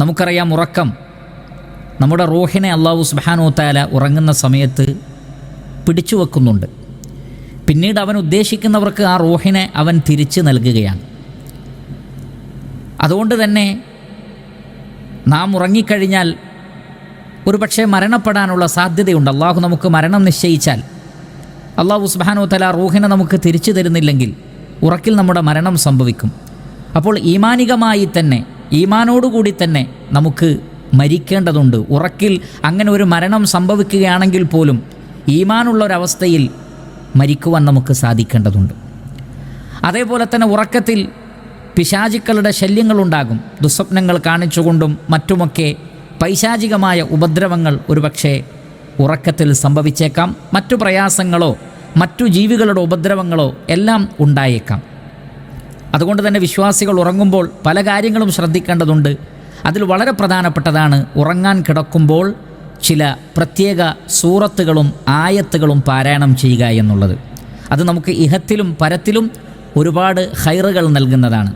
നമുക്കറിയാം ഉറക്കം. നമ്മുടെ റോഹിനെ അള്ളാഹു സുബാനോത്താല ഉറങ്ങുന്ന സമയത്ത് പിടിച്ചു വെക്കുന്നുണ്ട്. പിന്നീട് അവൻ ഉദ്ദേശിക്കുന്നവർക്ക് ആ റോഹിനെ അവൻ തിരിച്ചു നൽകുകയാണ്. അതുകൊണ്ട് തന്നെ നാം ഉറങ്ങിക്കഴിഞ്ഞാൽ ഒരുപക്ഷെ മരണപ്പെടാനുള്ള സാധ്യതയുണ്ട്. അള്ളാഹു നമുക്ക് മരണം നിശ്ചയിച്ചാൽ. അള്ളാഹു സുബാനോ തല റൂഹിനെ നമുക്ക് തിരിച്ചു തരുന്നില്ലെങ്കിൽ ഉറക്കിൽ നമ്മുടെ മരണം സംഭവിക്കും. അപ്പോൾ ഈമാനികമായി തന്നെ ഈമാനോടുകൂടി തന്നെ നമുക്ക് മരിക്കേണ്ടതുണ്ട്. ഉറക്കിൽ അങ്ങനെ ഒരു മരണം സംഭവിക്കുകയാണെങ്കിൽ പോലും ഈമാനുള്ള ഒരവസ്ഥയിൽ മരിക്കുവാൻ നമുക്ക് സാധിക്കേണ്ടതുണ്ട്. അതേപോലെ തന്നെ ഉറക്കത്തിൽ പിശാചിക്കളുടെ ശല്യങ്ങളുണ്ടാകും. ദുസ്വപ്നങ്ങൾ കാണിച്ചുകൊണ്ടും മറ്റുമൊക്കെ പൈശാചികമായ ഉപദ്രവങ്ങൾ ഒരുപക്ഷെ ഉറക്കത്തിൽ സംഭവിച്ചേക്കാം. മറ്റു പ്രയാസങ്ങളോ മറ്റു ജീവികളുടെ ഉപദ്രവങ്ങളോ എല്ലാം ഉണ്ടായേക്കാം. അതുകൊണ്ട് തന്നെ വിശ്വാസികൾ ഉറങ്ങുമ്പോൾ പല കാര്യങ്ങളും ശ്രദ്ധിക്കേണ്ടതുണ്ട്. അതിൽ വളരെ പ്രധാനപ്പെട്ടതാണ് ഉറങ്ങാൻ കിടക്കുമ്പോൾ ചില പ്രത്യേക സൂറത്തുകളും ആയത്തുകളും പാരായണം ചെയ്യുക എന്നുള്ളത്. അത് നമുക്ക് ഇഹത്തിലും പരത്തിലും ഒരുപാട് ഹൈറുകൾ നൽകുന്നതാണ്.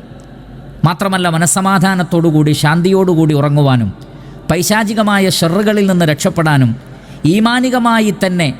മാത്രമല്ല മനസ്സമാധാനത്തോടുകൂടി ശാന്തിയോടുകൂടി ഉറങ്ങുവാനും പൈശാചികമായ ഷെറുകളിൽ നിന്ന് രക്ഷപ്പെടാനും ഈമാനികമായി തന്നെ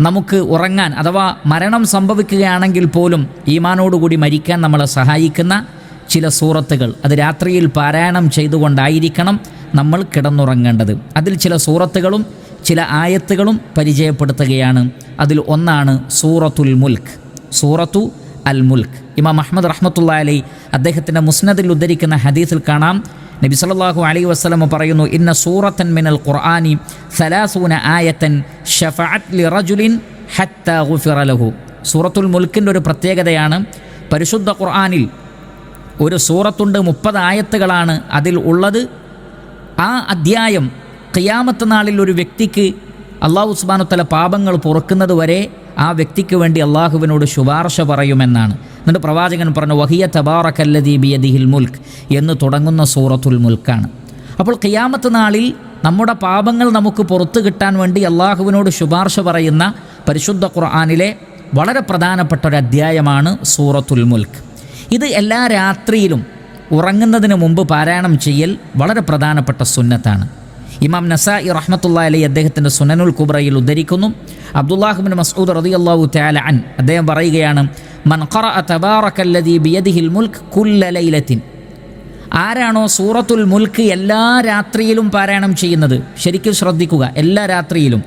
നമുക്ക് ഉറങ്ങാൻ അഥവാ മരണം സംഭവിക്കുകയാണെങ്കിൽ പോലും ഈമാനോടുകൂടി മരിക്കാൻ നമ്മളെ സഹായിക്കുന്ന ചില സൂറത്തുകൾ. അത് രാത്രിയിൽ പാരായണം ചെയ്തുകൊണ്ടായിരിക്കണം നമ്മൾ കിടന്നുറങ്ങേണ്ടത്. അതിൽ ചില സൂറത്തുകളും ചില ആയത്തുകളും പരിചയപ്പെടുത്തുകയാണ്. അതിൽ ഒന്നാണ് സൂറത്തുൽ മുൽക്ക് സൂറത്തു അൽ മുൽക്ക് ഇമാം അഹമ്മദ് റഹ്മത്തുള്ള അലി അദ്ദേഹത്തിന്റെ മുസ്നദിൽ ഉദ്ധരിക്കുന്ന ഹദീസിൽ കാണാം. നബി സല്ലല്ലാഹു അലൈ വസല്ലം പറയുന്നു ഇന്ന സൂറത്തൻ മിനൽ ഖുർആാനി സലാസൂന ആയത്തൻ ഷഫഅത് ലി റജുലിൻ സൂറത്തുൽ മുൽക്കിന്റെ ഒരു പ്രത്യേകതയാണ് പരിശുദ്ധ ഖുർആാനിൽ ഒരു സൂറത്തുണ്ട് മുപ്പത് ആയത്തുകളാണ് അതിൽ ഉള്ളത്. ആ അധ്യായം ഖിയാമത്ത് നാളിൽ ഒരു വ്യക്തിക്ക് അള്ളാഹു ഉസ്മാനുത്തല പാപങ്ങൾ പൊറുക്കുന്നത് വരെ ആ വ്യക്തിക്ക് വേണ്ടി അള്ളാഹുവിനോട് ശുപാർശ പറയുമെന്നാണ്. എന്നിട്ട് പ്രവാചകൻ പറഞ്ഞു വഹിയ തബാറക്കല്ലദീ ബിയദിഹിൽ മുൽക്ക് എന്ന് തുടങ്ങുന്ന സൂറത്തുൽ മുൽക്കാണ്. അപ്പോൾ ഖിയാമത്ത് നാളിൽ നമ്മുടെ പാപങ്ങൾ നമുക്ക് പുറത്തു കിട്ടാൻ വേണ്ടി അള്ളാഹുവിനോട് ശുപാർശ പറയുന്ന പരിശുദ്ധ ഖുർആാനിലെ വളരെ പ്രധാനപ്പെട്ട ഒരു അധ്യായമാണ് സൂറത്തുൽ മുൽക്ക് ഇത് എല്ലാ രാത്രിയിലും ഉറങ്ങുന്നതിന് മുമ്പ് പാരായണം ചെയ്യൽ വളരെ പ്രധാനപ്പെട്ട സുന്നത്താണ്. ഇമാം നസായി റഹ്മത്തുള്ള അലി അദ്ദേഹത്തിന്റെ സുനനുൽ കുബ്രയിൽ ഉദ്ധരിക്കുന്നു. അബ്ദുല്ലാഹുബിൻ മസൂദ് റതി അള്ളാഹു തയാല അൻ അദ്ദേഹം പറയുകയാണ് മൻ ഖറഅ തബാറക്കല്ലദീ ബിയദിഹിൽ മുൽക്ക് കുല്ല ലൈലത്തിൻ. ആരാണോ സൂറത്തുൽ മുൽക്ക് എല്ലാ രാത്രിയിലും പാരായണം ചെയ്യുന്നത്? ശരിക്കും ശ്രദ്ധിക്കുക എല്ലാ രാത്രിയിലും.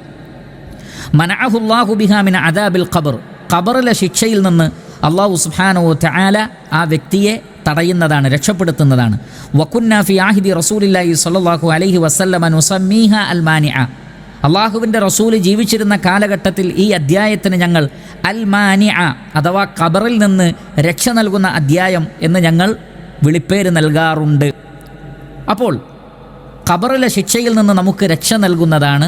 മനഅഹുല്ലാഹു ബിഹാമിൻ അദാബിൽ ഖബർ. ഖബറിലെ ശിക്ഷയിൽ നിന്ന് അള്ളാഹു സുബ്ഹാനഹു തആല ആ വ്യക്തിയെ തടയുന്നതാണ് രക്ഷപ്പെടുത്തുന്നതാണ്. വക്കുന്നാഫി ആഹിദി റസൂലില്ലാഹി സ്വല്ലല്ലാഹു അലൈഹി വസല്ലമ അൽമാനി അൽ മാനിഅ. അള്ളാഹുവിന്റെ റസൂൽ ജീവിച്ചിരുന്ന കാലഘട്ടത്തിൽ ഈ അദ്ധ്യായത്തിന് ഞങ്ങൾ അൽ മാനിഅ അഥവാ ഖബറിൽ നിന്ന് രക്ഷ നൽകുന്ന അധ്യായം എന്ന് ഞങ്ങൾ വിളിപ്പേര് നൽകാറുണ്ട്. അപ്പോൾ ഖബറിലെ ശിക്ഷയിൽ നിന്ന് നമുക്ക് രക്ഷ നൽകുന്നതാണ്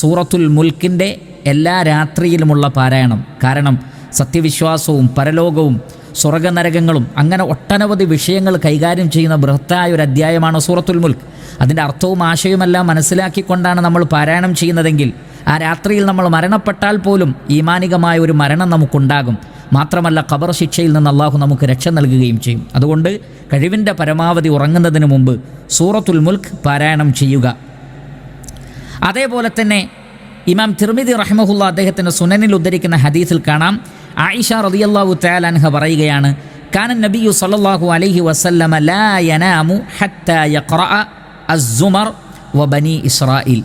സൂറത്തുൽ മുൽക്കിന്റെ എല്ലാ രാത്രിയിലുമുള്ള പാരായണം. കാരണം സത്യവിശ്വാസവും പരലോകവും സ്വർഗനരകങ്ങളും അങ്ങനെ ഒട്ടനവധി വിഷയങ്ങൾ കൈകാര്യം ചെയ്യുന്ന ബൃഹത്തായ ഒരു അധ്യായമാണ് സൂറത്തുൽ മുൽക്ക്. അതിന്റെ അർത്ഥവും ആശയവുമെല്ലാം മനസ്സിലാക്കിക്കൊണ്ടാണ് നമ്മൾ പാരായണം ചെയ്യുന്നതെങ്കിൽ ആ രാത്രിയിൽ നമ്മൾ മരണപ്പെട്ടാൽ പോലും ഈമാനികമായ ഒരു മരണം നമുക്കുണ്ടാകും. മാത്രമല്ല ഖബർ ശിക്ഷയിൽ നിന്ന് അള്ളാഹു നമുക്ക് രക്ഷ നൽകുകയും ചെയ്യും. അതുകൊണ്ട് കഴിവിന്റെ പരമാവധി ഉറങ്ങുന്നതിന് മുമ്പ് സൂറത്തുൽ മുൽക്ക് പാരായണം ചെയ്യുക. അതേപോലെ തന്നെ ഇമാം തിർമിദി റഹ്മഹുല്ല അദ്ദേഹത്തിന്റെ സുനനിൽ ഉദ്ധരിക്കുന്ന ഹദീസിൽ കാണാം ആയിഷ റളിയല്ലാഹു തആല അൻഹ പറയുകയാണ് കാനൻ നബിയു സല്ലാഹു അലൈഹി വസല്ലമ ലാ യനാമു അസ്സുമർ ഇസ്രായിൽ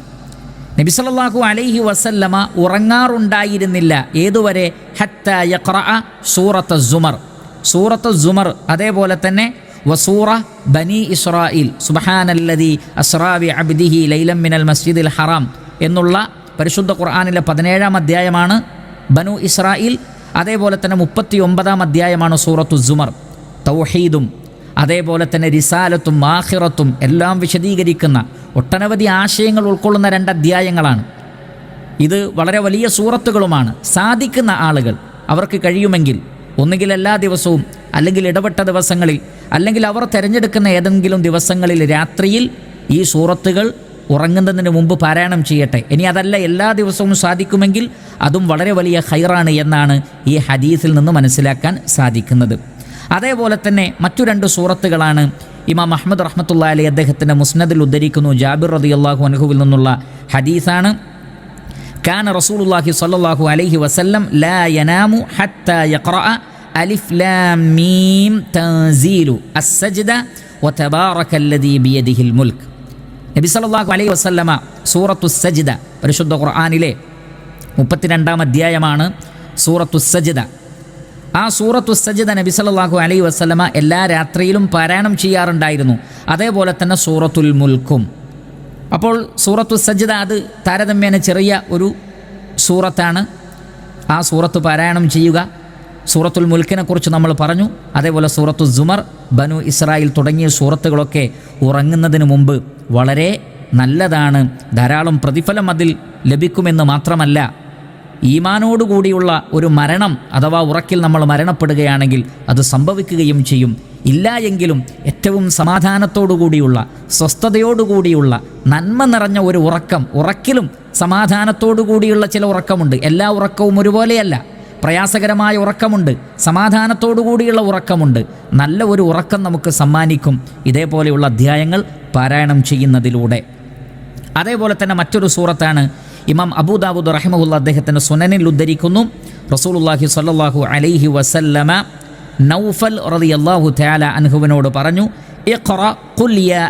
നബി സല്ലാഹു അലൈഹി വസല്ലമ ഉറങ്ങാറുണ്ടായിരുന്നില്ല. ഏതുവരെ? ഹത്ത സൂറത്ത് സുമർ സൂറത്ത് സുമർ അതേപോലെ തന്നെ വസൂറ ബനി ഇസ്രായിൽ സുബ്ഹാനല്ലദി അസ്രാവി അബ്ദിഹി ലൈലം മിനൽ മസ്ജിദിൽ ഹറാം എന്നുള്ള പരിശുദ്ധ ഖുർആാനിലെ പതിനേഴാം അധ്യായമാണ് ബനു ഇസ്രായിൽ അതേപോലെ തന്നെ മുപ്പത്തി ഒമ്പതാം അധ്യായമാണ് സൂറത്തു സുമർ. തൗഹീദും അതേപോലെ തന്നെ റിസാലത്തും മാഹിറത്തും എല്ലാം വിശദീകരിക്കുന്ന ഒട്ടനവധി ആശയങ്ങൾ ഉൾക്കൊള്ളുന്ന രണ്ട് അധ്യായങ്ങളാണ്. ഇത് വളരെ വലിയ സൂറത്തുകളുമാണ്. സാധിക്കുന്ന ആളുകൾ അവർക്ക് കഴിയുമെങ്കിൽ ഒന്നുകിൽ എല്ലാ ദിവസവും അല്ലെങ്കിൽ ഇടപെട്ട ദിവസങ്ങളിൽ അല്ലെങ്കിൽ അവർ തിരഞ്ഞെടുക്കുന്ന ഏതെങ്കിലും ദിവസങ്ങളിൽ രാത്രിയിൽ ഈ സൂറത്തുകൾ ഉറങ്ങുന്നതിന് മുമ്പ് പാരായണം ചെയ്യട്ടെ. ഇനി അതല്ല എല്ലാ ദിവസവും സാധിക്കുമെങ്കിൽ അതും വളരെ വലിയ ഹൈറാണ് എന്നാണ് ഈ ഹദീസിൽ നിന്ന് മനസ്സിലാക്കാൻ സാധിക്കുന്നത്. അതേപോലെ തന്നെ മറ്റു രണ്ട് സൂറത്തുകളാണ് ഇമാം അഹമ്മദ് റഹ്മത്തുള്ള അലി അദ്ദേഹത്തിന്റെ മുസ്നദിൽ ഉദ്ധരിക്കുന്നു. ജാബിർ റതി അള്ളാഹു അനുഹുവിൽ നിന്നുള്ള ഹദീസാണ്. കാന റസൂലുള്ളാഹി സല്ലാഹു അലൈഹി വസല്ലം ലാ യനാമു ഹത്ത യഖ്റ അലിഫ് ലാം മീം തൻസീലു അസ്സജ്ദ ബിയദിഹിൽ മുൽക്ക് നബി സല്ലല്ലാഹു അലൈഹി വസല്ലമ സൂറത്തു സജിദ പരിശുദ്ധ ഖുർആനിലെ മുപ്പത്തിരണ്ടാം അധ്യായമാണ് സൂറത്തു സജിദ. ആ സൂറത്തു സജിദ നബി സല്ലല്ലാഹു അലൈഹി വസല്ലമ എല്ലാ രാത്രിയിലും പാരായണം ചെയ്യാറുണ്ടായിരുന്നു. അതേപോലെ തന്നെ സൂറത്തുൽ മുൽക്കും. അപ്പോൾ സൂറത്തു സജിദ അത് താരതമ്യേന ചെറിയ ഒരു സൂറത്താണ്. ആ സൂറത്ത് പാരായണം ചെയ്യുക. സൂറത്തുൽ മുൽക്കിനെ കുറിച്ച് നമ്മൾ പറഞ്ഞു. അതേപോലെ സൂറത്തു സുമർ ബനു ഇസ്രായേൽ തുടങ്ങിയ സൂറത്തുകളൊക്കെ ഉറങ്ങുന്നതിന് മുമ്പ് വളരെ നല്ലതാണ് ധാരാളം പ്രതിഫലം അതിൽ ലഭിക്കുമെന്ന് മാത്രമല്ല ഈമാനോടുകൂടിയുള്ള ഒരു മരണം അഥവാ ഉറക്കിൽ നമ്മൾ മരണപ്പെടുകയാണെങ്കിൽ അത് സംഭവിക്കുകയും ചെയ്യും. ഇല്ല എങ്കിലും ഏറ്റവും സമാധാനത്തോടുകൂടിയുള്ള സ്വസ്ഥതയോടുകൂടിയുള്ള നന്മ നിറഞ്ഞ ഒരു ഉറക്കം ഉറക്കിലും സമാധാനത്തോടുകൂടിയുള്ള ചില ഉറക്കമുണ്ട്. എല്ലാ ഉറക്കവും ഒരുപോലെയല്ല. പ്രയാസകരമായ ഉറക്കമുണ്ട്. സമാധാനത്തോടുകൂടിയുള്ള ഉറക്കമുണ്ട്. നല്ല ഒരു ഉറക്കം നമുക്ക് സമ്മാനിക്കും. ഇതേപോലെയുള്ള അധ്യായങ്ങൾ പാരായണം ചെയ്യുന്നതിലൂടെ. അതേപോലെ തന്നെ മറ്റൊരു സൂറത്താണ് ഇമാം അബൂദാബുദ് റഹിമുല്ല അദ്ദേഹത്തിന്റെ സുനനിൽ ഉദ്ധരിക്കുന്നു. റസൂലുള്ളാഹി സ്വല്ലല്ലാഹു അലൈഹി വസല്ലമ നൗഫൽ അള്ളാഹു തആല അൻഹുവിനോട് പറഞ്ഞു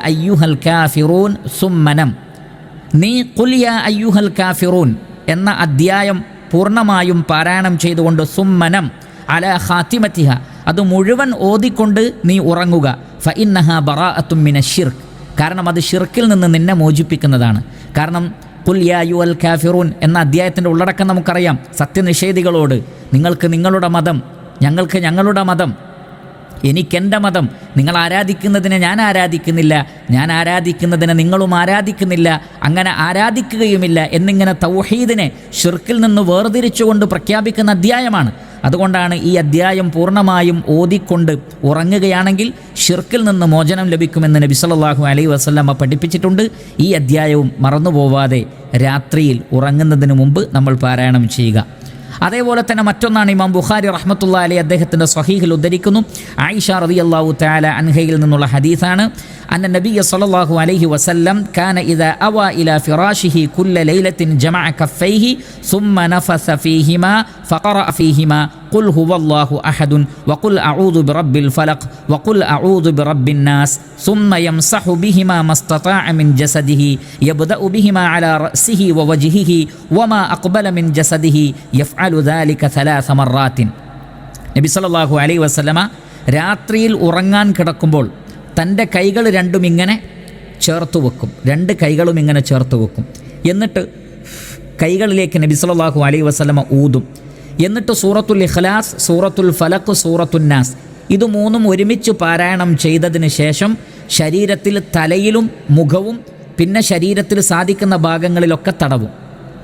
അയ്യുഹൽ കാഫിറൂൻ നീ അയ്യുഹൽ കാഫിറൂൻ എന്ന അധ്യായം പൂർണമായും പാരായണം ചെയ്തുകൊണ്ട് സുമ്മനം അല ഹാത്തിമത്തിഹ അത് മുഴുവൻ ഓതിക്കൊണ്ട് നീ ഉറങ്ങുക. ഫ ഇന്നഹ ബറാ മിന ഷിർക്ക് കാരണം അത് ഷിർക്കിൽ നിന്ന് നിന്നെ മോചിപ്പിക്കുന്നതാണ്. കാരണം കുൽ യാ യു അൽ കാഫിറൂൻ എന്ന അധ്യായത്തിന്റെ ഉള്ളടക്കം നമുക്കറിയാം. സത്യനിഷേധികളോട്. നിങ്ങൾക്ക് നിങ്ങളുടെ മതം ഞങ്ങൾക്ക് ഞങ്ങളുടെ മതം. എനിക്കെന്റെ മതം. നിങ്ങൾ ആരാധിക്കുന്നതിനെ ഞാൻ ആരാധിക്കുന്നില്ല. ഞാൻ ആരാധിക്കുന്നതിനെ നിങ്ങളും ആരാധിക്കുന്നില്ല. അങ്ങനെ ആരാധിക്കുകയുമില്ല എന്നിങ്ങനെ തൗഹീദിനെ ഷിർക്കിൽ നിന്ന് വേർതിരിച്ചുകൊണ്ട് പ്രഖ്യാപിക്കുന്ന അധ്യായമാണ്. അതുകൊണ്ടാണ് ഈ അധ്യായം പൂർണമായും ഓതിക്കൊണ്ട് ഉറങ്ങുകയാണെങ്കിൽ ഷിർക്കിൽ നിന്ന് മോചനം ലഭിക്കുമെന്ന് നബി സല്ലല്ലാഹു അലൈ വസ്ലമ്മ പഠിപ്പിച്ചിട്ടുണ്ട്. ഈ അധ്യായവും മറന്നുപോവാതെ രാത്രിയിൽ ഉറങ്ങുന്നതിന് മുമ്പ് നമ്മൾ പാരായണം ചെയ്യുക. അതേപോലെ തന്നെ മറ്റൊന്നാണ് ഇമാം ബുഖാരി റഹ്മത്തുള്ള അലി അദ്ദേഹത്തിൻ്റെ സഹീഹിൽ ഉദ്ധരിക്കുന്നു ആയിഷ റതി അള്ളാഹു താല അൻഹയിൽ നിന്നുള്ള ഹദീസാണ് അന്ന നബിയ സല്ലാഹു അലൈഹി വസല്ലം കാന ഇത അവ ഇല ഫിറാഷിഹി കുല്ല ലൈലത്തിൻ ജമഅ കഫൈഹി സുമ്മ നഫസ ഫീഹിമ ഫഖറ ഫീഹിമ قل هو الله أحد وقل أعوذ برب الفلق وقل أعوذ برب الناس ثم يمسح بهما ما استطاع من جسده يبدأ بهما على رأسه ووجهه وما أقبل من جسده يفعل ذلك ثلاث مرات നബി സല്ലല്ലാഹു അലൈഹി വസല്ലമ രാത്രിയിൽ ഉറങ്ങാൻ കിടക്കുമ്പോൾ തൻ്റെ കൈകൾ രണ്ടും ഇങ്ങനെ ചേർത്ത് വെക്കും രണ്ട് കൈകളും ഇങ്ങനെ ചേർത്ത് വെക്കും എന്നിട്ട് കൈകളിലേക്ക് നബി സല്ലല്ലാഹു അലൈഹി വസല്ലമ ഊതും എന്നിട്ട് സൂറത്തുൽ ഇഖ്ലാസ് സൂറത്തുൽ ഫലക്ക് സൂറത്തുൽ നാസ്. ഇത് മൂന്നും ഒരുമിച്ച് പാരായണം ചെയ്തതിന് ശേഷം ശരീരത്തിൽ തലയിലും മുഖവും പിന്നെ ശരീരത്തിൽ സാധിക്കുന്ന ഭാഗങ്ങളിലൊക്കെ തടവും.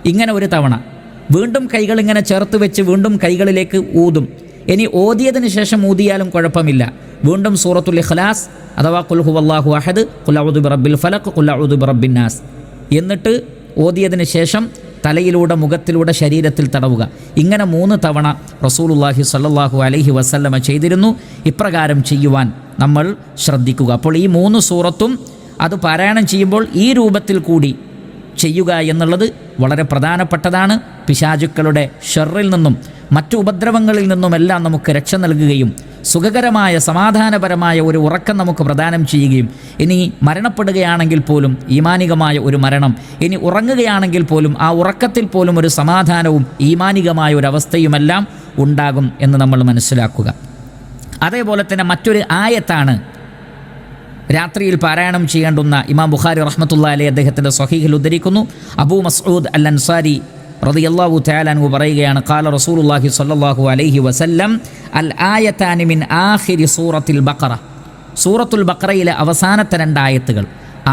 ഇങ്ങനെ ഒരു തവണ. വീണ്ടും കൈകൾ ഇങ്ങനെ ചേർത്ത് വെച്ച് വീണ്ടും കൈകളിലേക്ക് ഊതും. ഇനി ഓതിയതിന് ശേഷം ഊതിയാലും കുഴപ്പമില്ല. വീണ്ടും സൂറത്തുൽ ഇഖ്ലാസ് അഥവാ കുൽഹു അള്ളാഹു അഹദ് കുല്ലൗദു ബിറബിൽ ഫലഖ് റബ്ബിൻ നാസ്. എന്നിട്ട് ഓതിയതിന് ശേഷം തലയിലൂടെ മുഖത്തിലൂടെ ശരീരത്തിൽ തടവുക. ഇങ്ങനെ മൂന്ന് തവണ റസൂലുല്ലാഹി സല്ലാഹു അലഹി വസല്ലമ ചെയ്തിരുന്നു. ഇപ്രകാരം ചെയ്യുവാൻ നമ്മൾ ശ്രദ്ധിക്കുക. അപ്പോൾ ഈ മൂന്ന് സൂറത്തും അത് പാരായണം ചെയ്യുമ്പോൾ ഈ രൂപത്തിൽ കൂടി ചെയ്യുക എന്നുള്ളത് വളരെ പ്രധാനപ്പെട്ടതാണ്. പിശാചുക്കളുടെ ഷെറിൽ നിന്നും മറ്റു ഉപദ്രവങ്ങളിൽ നിന്നുമെല്ലാം നമുക്ക് രക്ഷ നൽകുകയും സുഖകരമായ സമാധാനപരമായ ഒരു ഉറക്കം നമുക്ക് പ്രദാനം ചെയ്യുകയും ഇനി മരണപ്പെടുകയാണെങ്കിൽ പോലും ഈമാനികമായ ഒരു മരണം ഇനി ഉറങ്ങുകയാണെങ്കിൽ പോലും ആ ഉറക്കത്തിൽ പോലും ഒരു സമാധാനവും ഈമാനികമായ ഒരു അവസ്ഥയുമെല്ലാം ഉണ്ടാകും എന്ന് നമ്മൾ മനസ്സിലാക്കുക. അതേപോലെ തന്നെ മറ്റൊരു ആയത്താണ് രാത്രിയിൽ പാരായണം ചെയ്യേണ്ടുന്ന ഇമാം ബുഖാരി റഹ്മത്തുള്ള അലി അദ്ദേഹത്തിന്റെ സ്വഹീഹിൽ ഉദ്ധരിക്കുന്നു. അബൂ മസ്ഊദ് അൽ അൻസാരി റളിയല്ലാഹു തആലാനു പറയുകയാണ് ഖാല റസൂലുള്ളാഹി സ്വല്ലല്ലാഹു അലൈഹി വസല്ലം അൽ ആയത്താനി മിൻ ആഖിരി സൂറത്തിൽ ബഖറ. സൂറത്തുൽ ബഖറയിലെ അവസാനത്തെ രണ്ട് ആയത്തുകൾ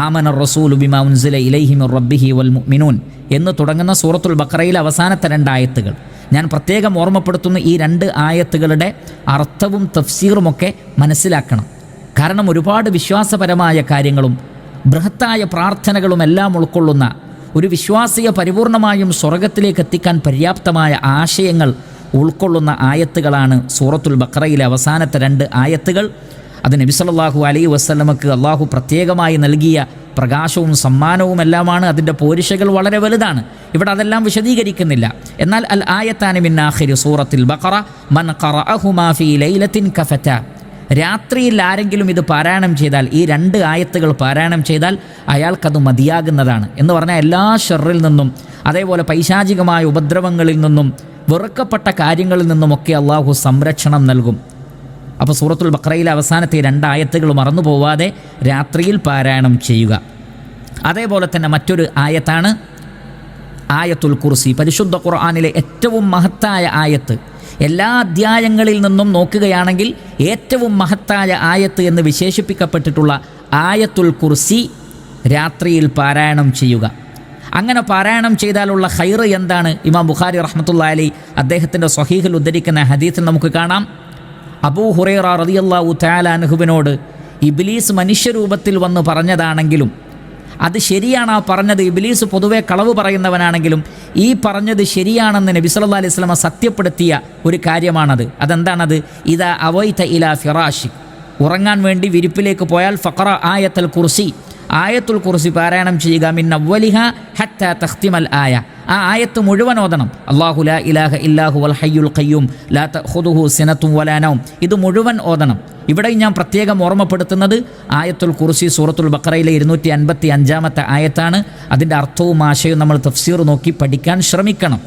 ആമന റസൂലു ബിമാ ഉൻസില ഇലൈഹി മിർ റബ്ബിഹി വൽ മുഅ്മിനൂൻ എന്ന് തുടങ്ങുന്ന സൂറത്തുൽ ബഖറയിലെ അവസാനത്തെ രണ്ട് ആയത്തുകൾ. ഞാൻ പ്രത്യേകം ഓർമ്മപ്പെടുത്തുന്ന ഈ രണ്ട് ആയത്തുകളുടെ അർത്ഥവും തഫ്സീറുമൊക്കെ മനസ്സിലാക്കണം. കാരണം ഒരുപാട് വിശ്വാസപരമായ കാര്യങ്ങളും ബൃഹത്തായ പ്രാർത്ഥനകളുമെല്ലാം ഉൾക്കൊള്ളുന്ന ഒരു വിശ്വാസിയെ പരിപൂർണമായും സ്വർഗത്തിലേക്ക് എത്തിക്കാൻ പര്യാപ്തമായ ആശയങ്ങൾ ഉൾക്കൊള്ളുന്ന ആയത്തുകളാണ് സൂറത്തുൽ ബക്രയിലെ അവസാനത്തെ രണ്ട് ആയത്തുകൾ. അത് നബി സല്ലല്ലാഹു അലൈഹി വസ്ലമക്ക് അള്ളാഹു പ്രത്യേകമായി നൽകിയ പ്രകാശവും സമ്മാനവും എല്ലാമാണ്. അതിന്റെ പോരിശകൾ വളരെ വലുതാണ്. ഇവിടെ അതെല്ലാം വിശദീകരിക്കുന്നില്ല. എന്നാൽ അൽ ആയത്താനി മിന്നാഖിരി സൂറത്തിൽ ബഖറ മൻ ഖറഅഹുമാ ഫീ ലൈലത്തിൻ കഫത. രാത്രിയിൽ ആരെങ്കിലും ഇത് പാരായണം ചെയ്താൽ ഈ രണ്ട് ആയത്തുകൾ പാരായണം ചെയ്താൽ അയാൾക്കത് മതിയാകുന്നതാണ്. എന്ന് പറഞ്ഞാൽ എല്ലാ ഷെറിൽ നിന്നും അതേപോലെ പൈശാചികമായ ഉപദ്രവങ്ങളിൽ നിന്നും വെറുക്കപ്പെട്ട കാര്യങ്ങളിൽ നിന്നുമൊക്കെ അള്ളാഹു സംരക്ഷണം നൽകും. അപ്പോൾ സൂറത്തുൽ ബക്രയിലെ അവസാനത്തെ ഈ രണ്ടായത്തുകൾ മറന്നു പോവാതെ രാത്രിയിൽ പാരായണം ചെയ്യുക. അതേപോലെ തന്നെ മറ്റൊരു ആയത്താണ് ആയത്തുൽ കുർസി. പരിശുദ്ധ ഖുർആാനിലെ ഏറ്റവും മഹത്തായ ആയത്ത്. എല്ലാ അധ്യായങ്ങളിൽ നിന്നും നോക്കുകയാണെങ്കിൽ ഏറ്റവും മഹത്തായ ആയത്ത് എന്ന് വിശേഷിപ്പിക്കപ്പെട്ടിട്ടുള്ള ആയത്തുൽ കുർസി രാത്രിയിൽ പാരായണം ചെയ്യുക. അങ്ങനെ പാരായണം ചെയ്താലുള്ള ഹൈറ് എന്താണ്? ഇമാം ബുഖാരി റഹ്മത്തുള്ള അലി അദ്ദേഹത്തിന്റെ സ്വഹീഹിൽ ഉദ്ധരിക്കുന്ന ഹദീസിൽ നമുക്ക് കാണാം. അബൂ ഹുറൈറ റളിയല്ലാഹു തആല അൻഹുവിനോട് ഇബ്ലീസ് മനുഷ്യരൂപത്തിൽ വന്ന് പറഞ്ഞതാണെങ്കിലും അത് ശരിയാണ് ആ പറഞ്ഞത്? ഇബ്ലീസ് പൊതുവെ കളവ് പറയുന്നവനാണെങ്കിലും ഈ പറഞ്ഞത് ശരിയാണെന്ന് നബി സല്ലാ അലൈഹി സ്വലമ സത്യപ്പെടുത്തിയ ഒരു കാര്യമാണത്. അതെന്താണത്? ഇതാ അവൈത ഇല ഫിറാഷി ഉറങ്ങാൻ വേണ്ടി വിരിപ്പിലേക്ക് പോയാൽ ഫക്ര ആയത്തൽ കുർസി. ആയത്തുൽ കുറിസി പാരായണം ചെയ്യുക മിൻ അവലിഹ ഹത്ത തഖ്തിമൽ ആയ. ആ ആയത്ത് മുഴുവൻ ഓതണം. അള്ളാഹു ലാ ഇലാഹ ഇല്ലാഹു വൽ ഹയ്യുൽ ഖയ്യൂം ലാ തഖുദുഹു സിനത്തും വലാ നൗം. ഇത് മുഴുവൻ ഓതണം. ഇവിടെ ഞാൻ പ്രത്യേകം ഓർമ്മപ്പെടുത്തുന്നത് ആയത്തുൽ കുർസി സൂറത്തുൽ ബക്കറയിലെ ഇരുന്നൂറ്റി അൻപത്തി അഞ്ചാമത്തെ ആയത്താണ്. അതിന്റെ അർത്ഥവും ആശയവും നമ്മൾ തഫ്സീർ നോക്കി പഠിക്കാൻ ശ്രമിക്കണം.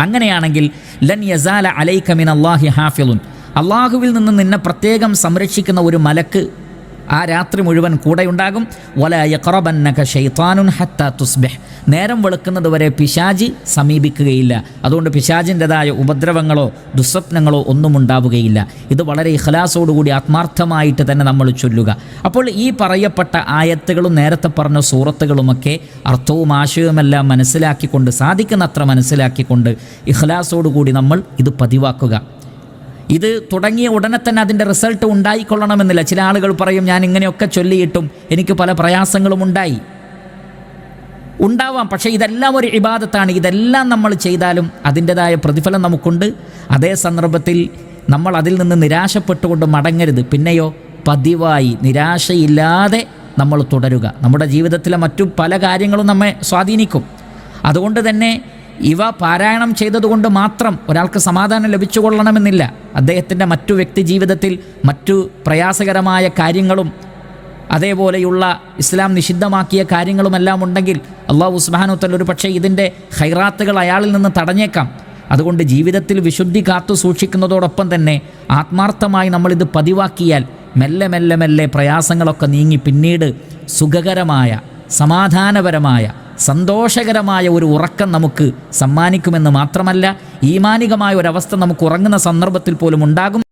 അങ്ങനെയാണെങ്കിൽ ലൻ യസാല അലൈക മിൻ അള്ളാഹി ഹാഫിലുൻ. അള്ളാഹുവിൽ നിന്ന് നിന്നെ പ്രത്യേകം സംരക്ഷിക്കുന്ന ഒരു മലക്ക് ആ രാത്രി മുഴുവൻ കൂടെയുണ്ടാകും. വല യഖറബന്നക ഷെയ്ത്താനുൻ ഹത്ത തുസ്ബെഹ്. നേരം വെളുക്കുന്നത് വരെ പിശാജി സമീപിക്കുകയില്ല. അതുകൊണ്ട് പിശാജിന്റെതായ ഉപദ്രവങ്ങളോ ദുസ്വപ്നങ്ങളോ ഒന്നും ഉണ്ടാവുകയില്ല. ഇത് വളരെ ഇഖലാസോടുകൂടി ആത്മാർത്ഥമായിട്ട് തന്നെ നമ്മൾ ചൊല്ലുക. അപ്പോൾ ഈ പറയപ്പെട്ട ആയത്തുകളും നേരത്തെ പറഞ്ഞ സൂറത്തുകളുമൊക്കെ അർത്ഥവും ആശയവുമെല്ലാം മനസ്സിലാക്കിക്കൊണ്ട് സാധിക്കുന്നത്ര മനസ്സിലാക്കിക്കൊണ്ട് ഇഖലാസോടുകൂടി നമ്മൾ ഇത് പതിവാക്കുക. ഇത് തുടങ്ങിയ ഉടനെ തന്നെ അതിന്റെ റിസൾട്ട് ഉണ്ടായിക്കൊള്ളണമെന്നില്ല. ചില ആളുകൾ പറയും ഞാൻ ഇങ്ങനെയൊക്കെ ചൊല്ലിയിട്ടും എനിക്ക് പല പ്രയാസങ്ങളും ഉണ്ടായി. ഉണ്ടാവാം. പക്ഷേ ഇതെല്ലാം ഒരു ഇബാദത്താണ്. ഇതെല്ലാം നമ്മൾ ചെയ്താലും അതിന്റെതായ പ്രതിഫലം നമുക്കുണ്ട്. അതേ സന്ദർഭത്തിൽ നമ്മൾ അതിൽ നിന്ന് നിരാശപ്പെട്ടുകൊണ്ട് മടങ്ങരുത്. പിന്നെയോ പതിവായി നിരാശയില്ലാതെ നമ്മൾ തുടരുക. നമ്മുടെ ജീവിതത്തിലെ മറ്റു പല കാര്യങ്ങളും നമ്മെ സ്വാധീനിക്കും. അതുകൊണ്ട് തന്നെ ഇവ പാരായണം ചെയ്തതുകൊണ്ട് മാത്രം ഒരാൾക്ക് സമാധാനം ലഭിച്ചുകൊള്ളണമെന്നില്ല. അദ്ദേഹത്തിന്റെ മറ്റു വ്യക്തി ജീവിതത്തിൽ മറ്റു പ്രയാസകരമായ കാര്യങ്ങളും അതേപോലെയുള്ള ഇസ്ലാം നിഷിദ്ധമാക്കിയ കാര്യങ്ങളുമെല്ലാം ഉണ്ടെങ്കിൽ അള്ളാഹു ഉസ്മാനുത്തൽ ഒരു പക്ഷേ ഇതിന്റെ ഹൈറാത്തുകൾ അയാളിൽ നിന്ന് തടഞ്ഞേക്കാം. അതുകൊണ്ട് ജീവിതത്തിൽ വിശുദ്ധി കാത്തു സൂക്ഷിക്കുന്നതോടൊപ്പം തന്നെ ആത്മാർത്ഥമായി നമ്മളിത് പതിവാക്കിയാൽ മെല്ലെ മെല്ലെ മെല്ലെ പ്രയാസങ്ങളൊക്കെ നീങ്ങി പിന്നീട് സുഖകരമായ സമാധാനപരമായ സന്തോഷകരമായ ഒരു ഉറക്കം നമുക്ക് സമ്മാനിക്കുമെന്ന് മാത്രമല്ല ഈമാനികമായ ഒരവസ്ഥ നമുക്ക് ഉറങ്ങുന്ന സന്ദർഭത്തിൽ പോലും ഉണ്ടാകും.